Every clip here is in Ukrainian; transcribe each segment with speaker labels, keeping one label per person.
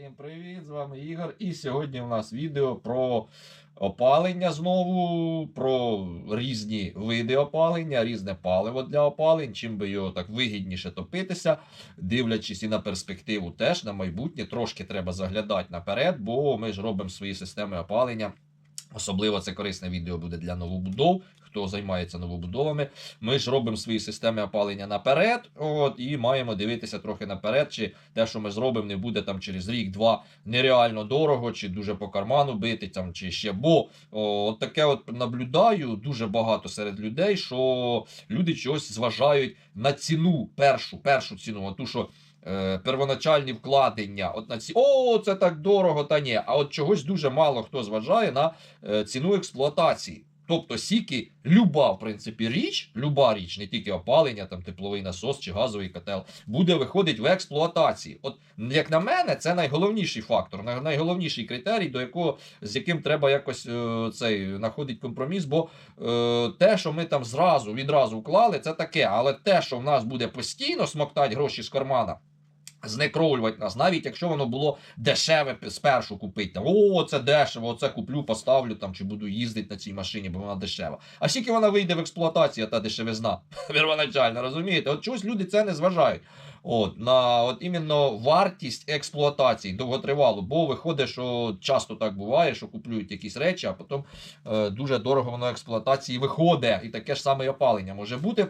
Speaker 1: Всім привіт! З вами Ігор. І сьогодні у нас відео про опалення знову, про різні види опалення, різне паливо для опалень, чим би його так вигідніше топитися, дивлячись і на перспективу, теж на майбутнє. Трошки треба заглядати наперед, бо ми ж робимо свої системи опалення. Особливо це корисне відео буде для новобудов. Хто займається новобудовами, ми ж робимо свої системи опалення наперед, от і маємо дивитися трохи наперед, чи те, що ми зробимо, не буде там через рік-два нереально дорого, чи дуже по карману бити, там, чи ще. Бо от таке от наблюдаю дуже багато серед людей, що люди чогось зважають на ціну, першу, першу ціну, от ту, що. Е, Первоначальні вкладення, от на ці о, це так дорого, та ні. А от чогось дуже мало хто зважає на е, ціну експлуатації. Тобто сіки, люба, в принципі, річ, люба річ, не тільки опалення, там тепловий насос чи газовий котел, буде виходити в експлуатації. От як на мене, це найголовніший фактор, найголовніший критерій, до якого з яким треба якось е, цей знаходити компроміс. Бо е, те, що ми там зразу відразу вклали, це таке. Але те, що в нас буде постійно смоктати гроші з кармана. Знекровлювати нас, навіть якщо воно було дешеве спершу купити. О, це дешево, оце куплю, поставлю там, чи буду їздити на цій машині, бо вона дешева. А скільки вона вийде в експлуатацію, та дешевизна первоначальна, розумієте? От чогось люди це не зважають. От, на от іменно вартість експлуатації довготривалу, бо виходить, що часто так буває, що куплюють якісь речі, а потім е, дуже дорого воно експлуатації виходить. І таке ж саме опалення може бути.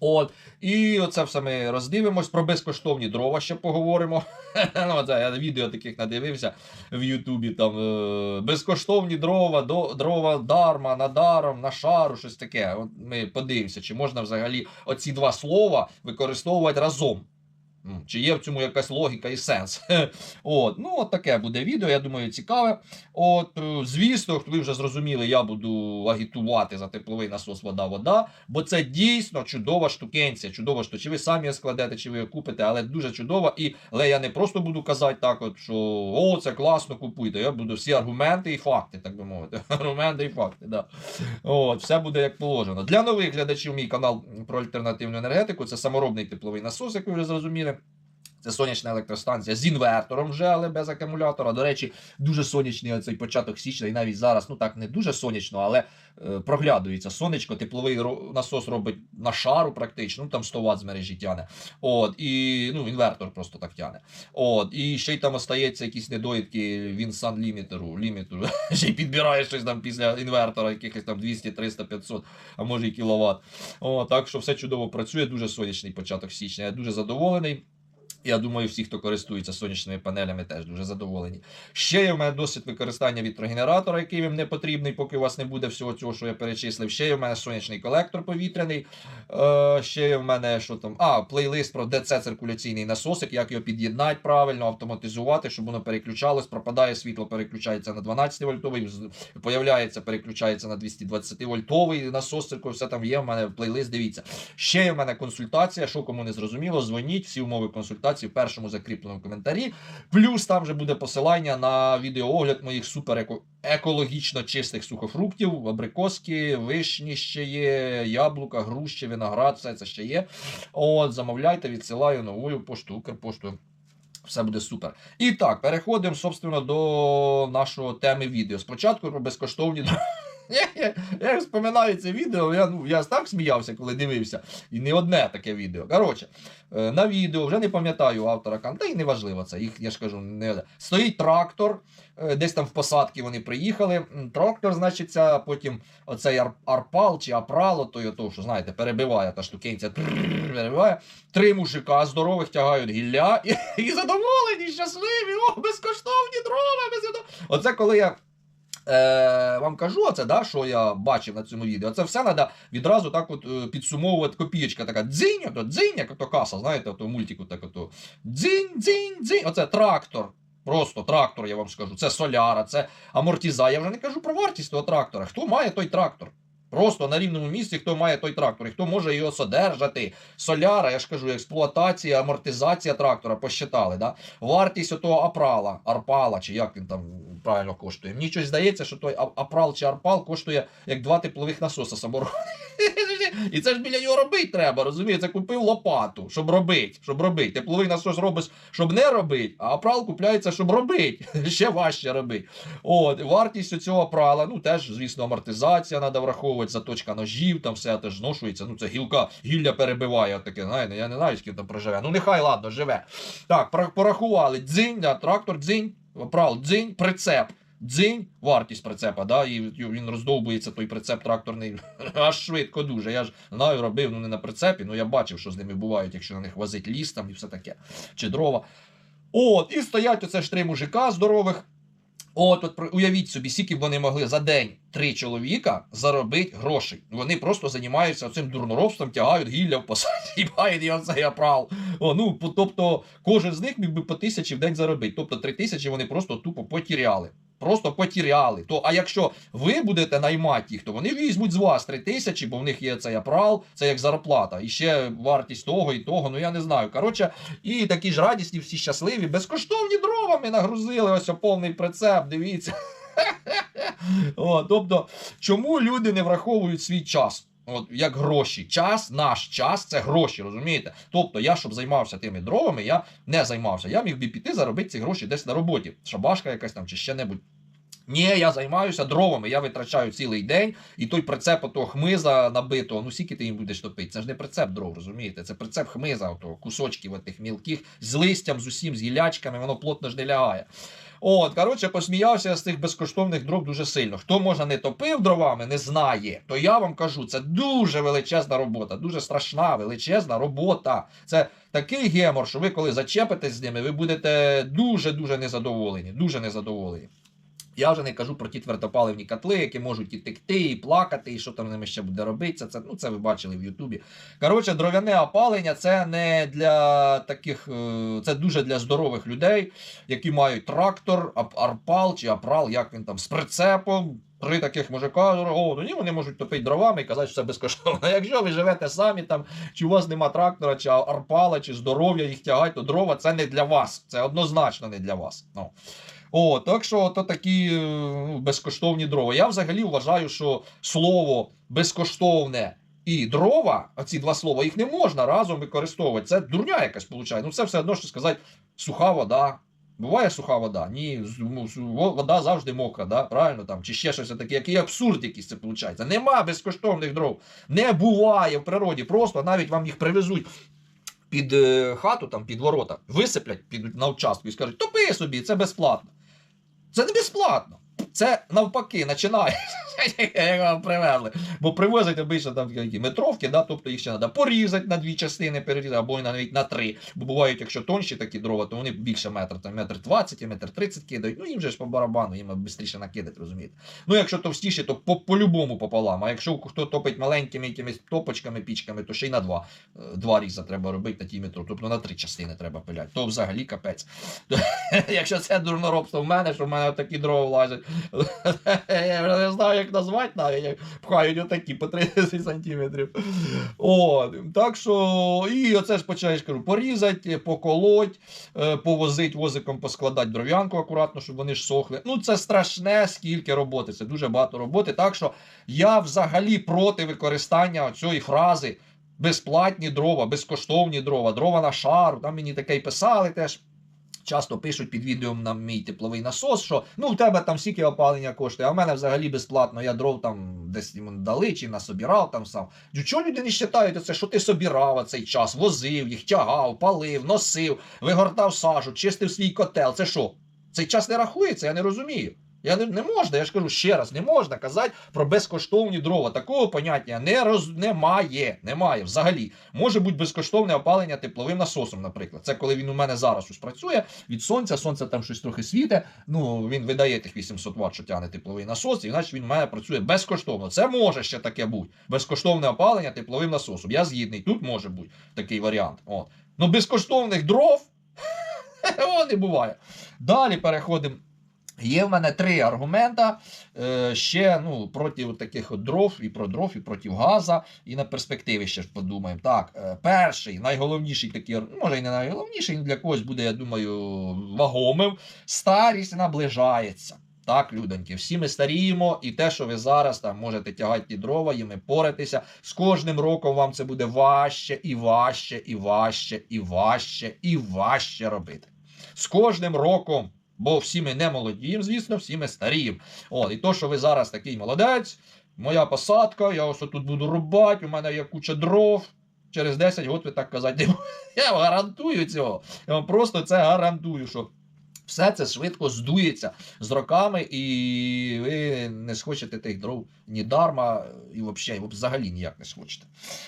Speaker 1: От, і оце все ми роздивимось. Про безкоштовні дрова ще поговоримо. ну, це я відео таких надивився в Ютубі. Там е, безкоштовні дрова, до, дрова дарма, на даром, на шару, щось таке. От ми подивимося, чи можна взагалі оці два слова використовувати разом. Чи є в цьому якась логіка і сенс? От, ну, от таке буде відео, я думаю, цікаве. От, е, звісно, ви вже зрозуміли, я буду агітувати за тепловий насос вода-вода, бо це дійсно чудова штукенція, чудова штука. Чи ви самі складете, чи ви його купите, але дуже чудова. І але я не просто буду казати так, от, що о, це класно, купуйте. Я буду всі аргументи і факти, так би мовити. Аргументи і факти, да. От, все буде як положено. Для нових глядачів мій канал про альтернативну енергетику. Це саморобний тепловий насос, як ви вже зрозуміли. Це сонячна електростанція з інвертором вже, але без акумулятора. До речі, дуже сонячний оцей початок січня, і навіть зараз, ну так не дуже сонячно, але е, проглядується сонечко. Тепловий насос робить на шару практично, ну там 100 Вт з мережі тяне. От, і ну, інвертор просто так тяне. От, і ще й там остається якісь недоїдки він сан лімітеру, лімітеру. ще й підбирає щось там після інвертора, якихось там 200, 300, 500, а може і кіловат. О, так що все чудово працює. Дуже сонячний початок січня. Я дуже задоволений. Я думаю, всі, хто користується сонячними панелями, теж дуже задоволені. Ще є в мене досвід використання вітрогенератора, який вам не потрібний, поки у вас не буде всього цього, що я перечислив. Ще є в мене сонячний колектор повітряний. Е, ще є в мене що там. А, плейлист про ДЦ циркуляційний насосик, як його під'єднати правильно, автоматизувати, щоб воно переключалось. Пропадає світло, переключається на 12 вольтовий, появляється, переключається на 220 вольтовий насос. цирку- Все там є. В мене плейлист. Дивіться. Ще є в мене консультація. Що кому не зрозуміло, дзвоніть. Всі умови консультації в першому закріпленому коментарі. Плюс там вже буде посилання на відеоогляд моїх супер екологічно чистих сухофруктів, абрикоски, вишні ще є, яблука, груші, виноград, все це ще є. От, замовляйте, відсилаю новою пошту, Укрпоштою. Все буде супер. І так, переходимо, собственно, до нашої теми відео. Спочатку про безкоштовні. Я, я, вспоминаю це відео, я, ну, я так сміявся, коли дивився. І не одне таке відео. Коротше, е, на відео, вже не пам'ятаю автора кан, та й не важливо це. Їх, я ж кажу, не стоїть трактор, е, десь там в посадки вони приїхали. Трактор, значиться, потім оцей ар- арпал чи апрало, то, то що знаєте, перебиває та штукенця, перебиває. Три мужика здорових тягають гілля і, і задоволені, щасливі, о, безкоштовні дрова, безкоштовні. Оце коли я. Е, вам кажу оце, да, що я бачив на цьому відео. Це все треба відразу так от е, підсумовувати. Копієчка така дзинь, ото дзинь, як ото каса, знаєте, ото мультику так ото дзинь, дзинь, дзинь. Оце трактор. Просто трактор, я вам скажу. Це соляра, це амортіза. Я вже не кажу про вартість того трактора. Хто має той трактор? Просто на рівному місці, хто має той трактор і хто може його содержати. Соляра, я ж кажу, експлуатація, амортизація трактора, посчитали. Да? Вартість отого апрала, арпала, чи як він там правильно коштує. Мені щось здається, що той апрал чи арпал коштує як два теплових насоса саморобних. І це ж біля нього робити треба, розумієте? Купив лопату, щоб робити, щоб робити. Тепловий насос робиш, щоб не робити, а прал купляється, щоб робити. Ще важче робити. От, вартість цього прала, ну теж, звісно, амортизація треба враховувати, заточка ножів, там все теж зношується. Ну, це гілка, гілля перебиває, таке, знаєте, я не знаю, ким там проживе. Ну, нехай, ладно, живе. Так, порахували. Дзинь, да, трактор, дзинь, прал, дзинь, прицеп. Дзинь, вартість прицепа, да, і він роздовбується, той прицеп тракторний аж швидко дуже. Я ж знаю, робив ну не на прицепі, ну я бачив, що з ними бувають, якщо на них возить ліс там і все таке, чи дрова. От, і стоять оце ж три мужика здорових. От, от уявіть собі, скільки б вони могли за день три чоловіка заробити грошей. Вони просто займаються цим дурноробством, тягають гілля в посаді і мають його цей опрал. О, ну, тобто, кожен з них міг би по тисячі в день заробити. Тобто три тисячі вони просто тупо потіряли. Просто потіряли. То, а якщо ви будете наймати їх, то вони візьмуть з вас три тисячі, бо в них є цей апрал, це як зарплата. І ще вартість того і того, ну я не знаю. Коротше, і такі ж радісні, всі щасливі, безкоштовні дровами нагрузили ось повний прицеп, дивіться. О, тобто, чому люди не враховують свій час? От як гроші. Час, наш час це гроші, розумієте? Тобто, я, щоб займався тими дровами, я не займався. Я міг би піти заробити ці гроші десь на роботі. Шабашка якась там чи ще небудь. Ні, я займаюся дровами, я витрачаю цілий день, і той прицеп отого хмиза набитого, ну скільки ти їм будеш топити? Це ж не прицеп дров, розумієте? Це прицеп хмиза, отого, кусочків отих мілких, з листям, з усім, з гілячками, воно плотно ж не лягає. От, коротше, посміявся я з тих безкоштовних дров дуже сильно. Хто може не топив дровами, не знає, то я вам кажу, це дуже величезна робота, дуже страшна, величезна робота. Це такий гемор, що ви коли зачепитесь з ними, ви будете дуже-дуже незадоволені. Дуже незадоволені. Я вже не кажу про ті твердопаливні котли, які можуть і текти, і плакати, і що там з ними ще буде робитися. Це, ну, це ви бачили в Ютубі. Коротше, дров'яне опалення це не для таких, е, це дуже для здорових людей, які мають трактор, арпал чи апрал, як він там, з прицепом. Три таких мужика, о, тоді вони можуть топити дровами і казати, що це безкоштовно. Якщо ви живете самі там, чи у вас нема трактора, чи арпала, чи здоров'я їх тягати, то дрова це не для вас. Це однозначно не для вас. Ну. О, так що то такі е, ну, безкоштовні дрова. Я взагалі вважаю, що слово безкоштовне і дрова, ці два слова, їх не можна разом використовувати. Це дурня якась виходить. Ну це все одно, що сказати суха вода. Буває суха вода? Ні, ну, вода завжди мокра, да? правильно там, чи ще щось таке, який абсурд якийсь це виходить. Нема безкоштовних дров. Не буває в природі. Просто навіть вам їх привезуть під е, хату, там, під ворота, висиплять під, на участку і скажуть, топи собі, це безплатно. Це не безплатно. Це навпаки починає. Як привезли. Бо привозять обично там які метровки, да, тобто їх ще треба порізати на дві частини, перерізати, або навіть на три. Бо бувають, якщо тонші такі дрова, то вони більше метра, там метр 20, метр 30 кидають. Ну їм же ж по барабану, їм швидше накидати, розумієте. Ну, якщо товстіші, то по- по-любому пополам. А якщо хто топить маленькими якимись топочками, пічками, то ще й на два. Е, Два різа треба робити на тій метро. Тобто на три частини треба пиляти. То взагалі капець. Якщо це дурноробство в мене, що в мене такі дрова влазять. Я не знаю, як назвати навіть, як пхають отакі по 30 сантиметрів. О, так що, і оце ж почаєш кажу, порізати, поколоть, е, повозить возиком, поскладати дров'янку акуратно, щоб вони ж сохли. Ну, це страшне скільки роботи, це дуже багато роботи. Так що я взагалі проти використання цієї фрази безплатні дрова, безкоштовні дрова, дрова на шару. Там мені таке й писали теж. Часто пишуть під відео на мій тепловий насос, що ну в тебе там стільки опалення коштує, а в мене взагалі безплатно. Я дров там десь йому дали чи насобірав там сам. Чого люди не вважають це, що ти собірав цей час, возив їх, тягав, палив, носив, вигортав сажу, чистив свій котел. Це що? Цей час не рахується, я не розумію. Я не, не можна, я ж кажу ще раз, не можна казати про безкоштовні дрова. Такого поняття не роз, немає. Немає взагалі. Може бути безкоштовне опалення тепловим насосом, наприклад. Це коли він у мене зараз ось працює від сонця, сонце там щось трохи світе. Ну він видає тих 800 Вт, що тягне тепловий насос, і значить він у мене працює безкоштовно. Це може ще таке бути. Безкоштовне опалення тепловим насосом. Я згідний. Тут може бути такий варіант. От. Ну безкоштовних дров не буває. Далі переходимо. Є в мене три аргумента е, ще ну, проти от таких от дров, і про дров, і проти газа, і на перспективі ще ж подумаємо. Так, е, перший, найголовніший такий, ну, може і не найголовніший, для когось буде, я думаю, вагомим. Старість наближається. Так, людоньки, всі ми старіємо, і те, що ви зараз там можете тягати ті дрова, їми поратися, з кожним роком вам це буде важче і важче, і важче, і важче, і важче робити. З кожним роком, бо всі ми не молодіємо, звісно, всі ми старіємо. І то, що ви зараз такий молодець, моя посадка, я ось тут буду рубати, у мене є куча дров. Через 10 років ви так казати. Я вам гарантую цього. Я вам просто це гарантую, що все це швидко здується з роками, і ви не схочете тих дров ні дарма, і взагалі, взагалі ніяк не схочете.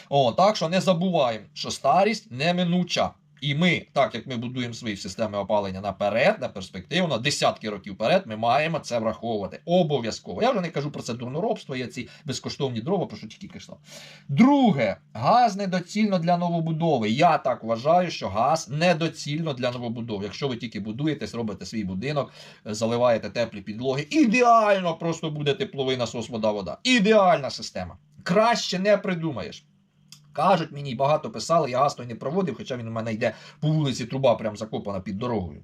Speaker 1: О, так що не забуваємо, що старість неминуча. І ми, так як ми будуємо свої системи опалення наперед, на перспективу, на десятки років вперед, ми маємо це враховувати. Обов'язково. Я вже не кажу про це дурноробство, є ці безкоштовні дрова, про що тільки казав. Друге, газ недоцільно для новобудови. Я так вважаю, що газ недоцільно для новобудови. Якщо ви тільки будуєтесь, робите свій будинок, заливаєте теплі підлоги, ідеально просто буде тепловий насос, вода, вода. Ідеальна система. Краще не придумаєш. Кажуть мені, багато писали, я газ не проводив, хоча він у мене йде по вулиці, труба прям закопана під дорогою.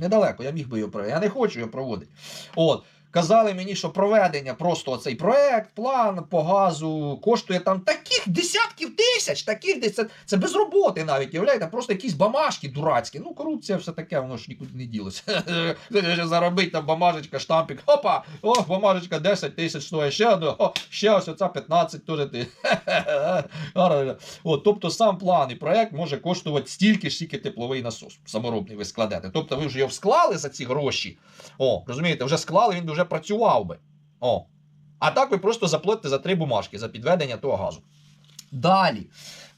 Speaker 1: Недалеко, я міг би його проводити. Я не хочу його проводити. От. Казали мені, що проведення просто оцей проект, план по газу коштує там таких десятків тисяч, таких десь це, без роботи навіть, уявляєте, просто якісь бамажки дурацькі. Ну, корупція все таке, воно ж нікуди не ділося. Заробить там бамажечка, штампик, опа, о, бамажечка 10 тисяч стоїть, ще одна, о, ще ось оця 15 теж ти. От, тобто сам план і проект може коштувати стільки ж, скільки тепловий насос саморобний ви складете. Тобто ви вже його склали за ці гроші. О, розумієте, вже склали, він би вже працював би. О. А так ви просто заплатите за три бумажки за підведення того газу. Далі.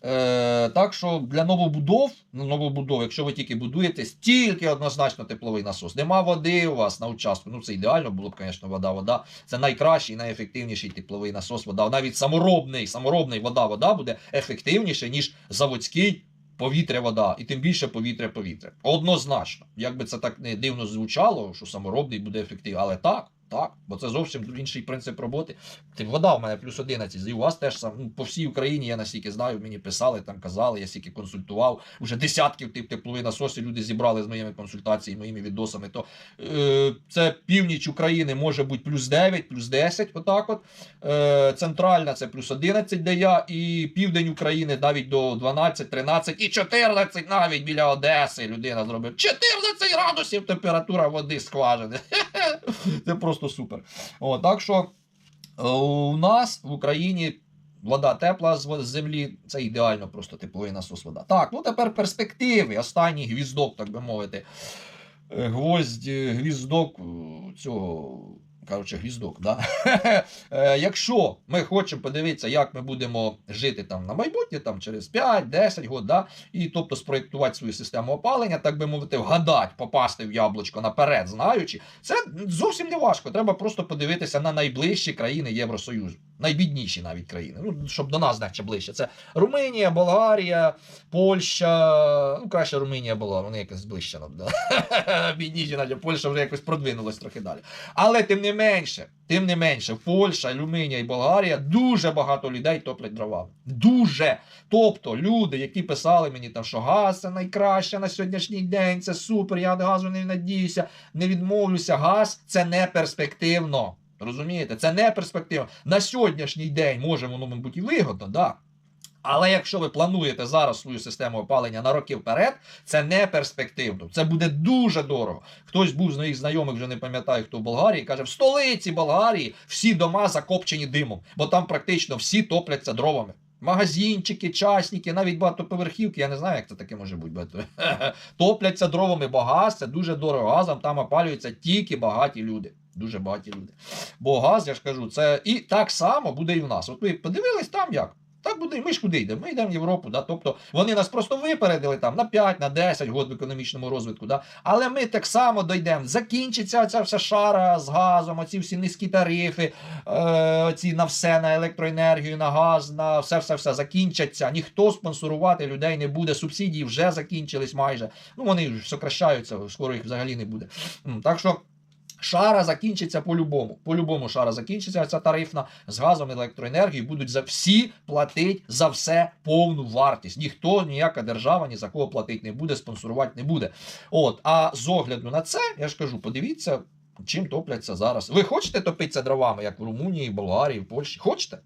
Speaker 1: Е, так що для новобудов, ну, новобудов, якщо ви тільки будуєте, тільки однозначно тепловий насос. Нема води у вас на участку. Ну це ідеально було б, звісно, вода, вода. Це найкращий, найефективніший тепловий насос. Вода. Навіть саморобний, саморобний вода, вода буде ефективніше, ніж заводський повітря, вода, і тим більше повітря, повітря. Однозначно. Як би це так не дивно звучало, що саморобний буде ефективний, але так. Так, бо це зовсім інший принцип роботи. Ти вода в мене плюс 11, і у вас теж сам ну, по всій Україні, я настільки знаю, мені писали, там казали, я стільки консультував. Уже десятків тип теплових насосів люди зібрали з моїми консультаціями, моїми відосами. То е, це північ України може бути плюс 9, плюс 10, отак от. Е, центральна це плюс 11, де я, і південь України навіть до 12, 13 і 14 навіть біля Одеси людина зробив. 14 градусів температура води скважини. Це просто супер. О, так що е, у нас в Україні вода тепла з землі, це ідеально просто тепловий насос вода. Так, ну тепер перспективи. Останній гвіздок, так би мовити. Е, Гвоздь, гвіздок е, цього. Коротше, гвіздок, да? Е, Якщо ми хочемо подивитися, як ми будемо жити там на майбутнє, там через 5-10 років, да? і тобто спроєктувати свою систему опалення, так би мовити, вгадати, попасти в яблучко наперед, знаючи, це зовсім не важко. Треба просто подивитися на найближчі країни Євросоюзу, найбідніші навіть країни, ну, щоб до нас значить ближче. Це Румунія, Болгарія, Польща, ну краще Румунія була, вони якось ближче. ну, Да? Бідніші, навіть Польща вже якось продвинулась трохи далі. Але тим не менше, тим не менше, Польща, Румунія і Болгарія дуже багато людей топлять дровами. Дуже. Тобто люди, які писали мені, там, що газ це найкраще на сьогоднішній день, це супер, я до газу не надіюся, не відмовлюся. Газ це не перспективно. Розумієте, це не перспективно. На сьогоднішній день може воно, і вигодно, да. Але якщо ви плануєте зараз свою систему опалення на роки вперед, це не перспективно. Це буде дуже дорого. Хтось був з моїх знайомих, вже не пам'ятаю, хто в Болгарії, каже, в столиці Болгарії всі дома закопчені димом, бо там практично всі топляться дровами. Магазинчики, часники, навіть багатоповерхівки, я не знаю, як це таке може бути. Багато... Топляться дровами, багаз, це дуже дорого. Газом там опалюються тільки багаті люди. Дуже багаті люди. Бо газ, я ж кажу, це і так само буде і в нас. От ви подивились там як. Так буде, ми ж куди йдемо? Ми йдемо в Європу. Да? Тобто вони нас просто випередили там на 5, на 10 років в економічному розвитку. Да? Але ми так само дійдемо. Закінчиться ця вся шара з газом, оці всі низькі тарифи, е, оці на все, на електроенергію, на газ, на все-все-все закінчаться. Ніхто спонсорувати людей не буде. Субсидії вже закінчились майже. Ну вони ж сокращаються, скоро їх взагалі не буде. Так що. Шара закінчиться по-любому. По-любому шара закінчиться ця тарифна з газом електроенергією будуть за всі платити за все повну вартість. Ніхто, ніяка держава ні за кого платити не буде, спонсорувати не буде. От, а з огляду на це, я ж кажу, подивіться. чим топляться зараз. Ви хочете топитися дровами, як в Румунії, Болгарії, в Польщі? Хочете?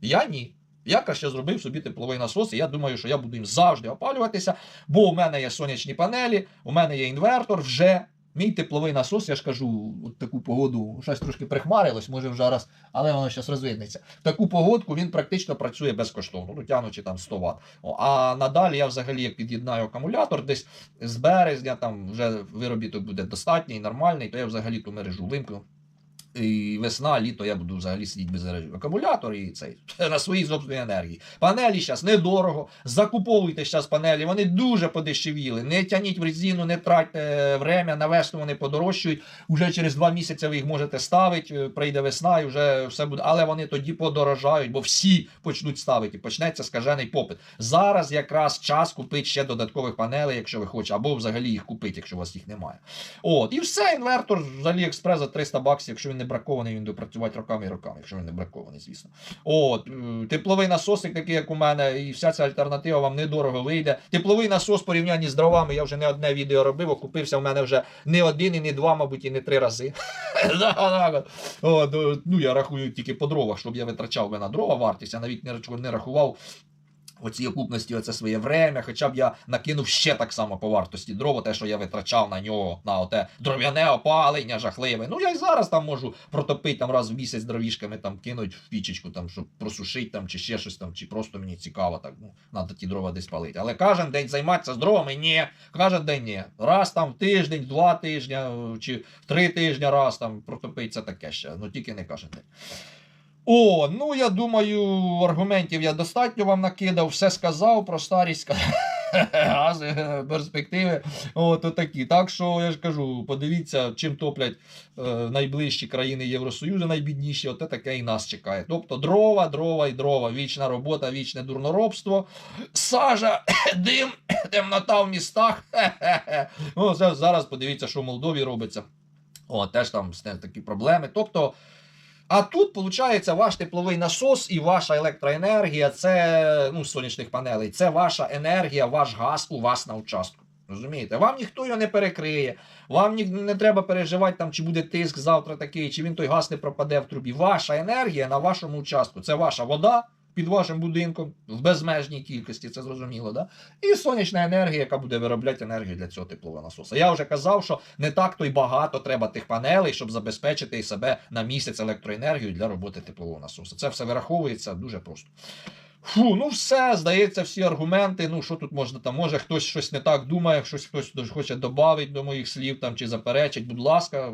Speaker 1: Я ні. Я краще зробив собі тепловий насос, і я думаю, що я буду їм завжди опалюватися, бо у мене є сонячні панелі, у мене є інвертор вже. Мій тепловий насос, я ж кажу, от таку погоду, щось трошки прихмарилось, може вже раз, але воно зараз розвиднеться. Таку погодку він практично працює безкоштовно, ну тягнучи там 100 Вт. А надалі я взагалі як під'єднаю акумулятор десь з березня, там вже виробіток буде достатній, нормальний, то я взагалі ту мережу вимкну. І весна, літо я буду взагалі сидіти без. Акумулятор і цей на своїй собственній енергії. Панелі зараз недорого. Закуповуйте зараз панелі, вони дуже подешевіли. Не тяніть в резину, не тратьте время, на весну вони подорожчують. Уже через два місяці ви їх можете ставити. е, Прийде весна і вже все буде. Але вони тоді подорожають, бо всі почнуть ставити. Почнеться скажений попит. Зараз якраз час купити ще додаткових панелей, якщо ви хочете, або взагалі їх купити, якщо у вас їх немає. От, і все, інвертор з Aliexpress за 300 баксів, якщо він не бракований, він буде працювати роками і роками, якщо він не бракований, звісно. От, е, тепловий насосик, такий, як у мене, і вся ця альтернатива вам недорого вийде. Тепловий насос порівнянні з дровами, я вже не одне відео робив, окупився в мене вже не один, і не два, мабуть, і не три рази. Е, Ну, я рахую тільки по дровах, щоб я витрачав би на дрова вартість, я навіть не рахував оцій окупності оце своє время, хоча б я накинув ще так само по вартості дрова, те, що я витрачав на нього, на оте дров'яне опалення жахливе. Ну я й зараз там можу протопити там раз в місяць дровішками, там кинуть в пічечку, там, щоб просушити там, чи ще щось там, чи просто мені цікаво, так, ну, надо ті дрова десь палити. Але кожен день займатися з дровами, ні, кожен день ні. Раз там в тиждень, два тижні, чи три тижні раз там протопити, це таке ще, ну тільки не кожен день. О, ну я думаю, аргументів я достатньо вам накидав, все сказав про старість, гази, перспективи. От отакі. Так що я ж кажу, подивіться, чим топлять е, найближчі країни Євросоюзу, найбідніші, оте таке і нас чекає. Тобто дрова, дрова і дрова, вічна робота, вічне дурноробство, сажа, дим, темнота в містах. Ну, зараз подивіться, що в Молдові робиться. О, теж там такі проблеми. Тобто. А тут, виходить, ваш тепловий насос і ваша електроенергія, це ну, сонячних панелей, це ваша енергія, ваш газ у вас на участку. Розумієте? Вам ніхто його не перекриє, вам ні, не треба переживати, там, чи буде тиск завтра такий, чи він той газ не пропаде в трубі. Ваша енергія на вашому участку. Це ваша вода під вашим будинком в безмежній кількості, це зрозуміло. Да? І сонячна енергія, яка буде виробляти енергію для цього теплового насоса. Я вже казав, що не так то й багато треба тих панелей, щоб забезпечити себе на місяць електроенергію для роботи теплового насосу. Це все вираховується дуже просто. Фу, ну все, здається, всі аргументи. Ну, що тут можна там, може хтось щось не так думає, щось хтось хоче додати до моїх слів там чи заперечить. Будь ласка,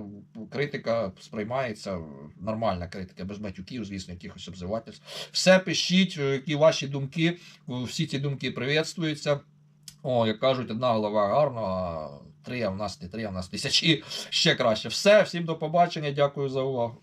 Speaker 1: критика сприймається, нормальна критика, без матюків, звісно, якихось обзивательств. Все пишіть, е, які ваші думки. Всі ці думки приветствуються. О, як кажуть, одна голова гарна, а три, а в нас не три, а в нас тисячі ще краще. Все, всім до побачення, дякую за увагу.